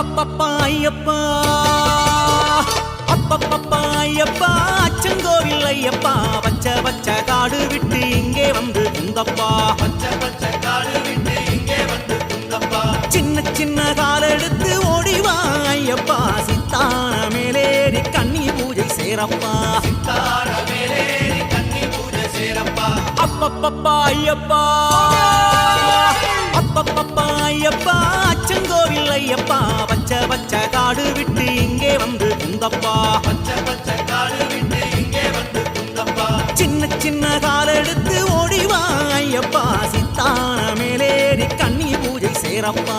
அப்பப்பப்பா ஐயப்பா. அப்பப்பப்பா ஐயப்பா. அச்சங்கோவில் ஐயப்பா. பச்ச பச்ச காடு விட்டு இங்கே வந்து குந்தப்பா. பச்சை பச்சை காடு விட்டு இங்கே வந்து குந்தப்பா. சின்ன சின்ன காலெடுத்து ஓடிவா ஐயப்பா. சித்தான மேலேறி கண்ணி பூஜை சேரப்பா. சித்தான மேலேறி கன்னி பூஜை சேரப்பா. அப்பப்பப்பா ஐயப்பா. அப்பப்பப்பா ஐயப்பா. அச்சங்கோவில் ஐயப்பா பச்ச பச்ச காடு விட்டு இங்கே வந்து குந்தப்பா. பச்சை பச்சை காடு விட்டு இங்கே வந்து குந்தப்பா சின்ன சின்ன காலெடுத்து ஓடிவா ஐயப்பா. சித்தான மேலேறி கண்ணி பூஜை சேரப்பா.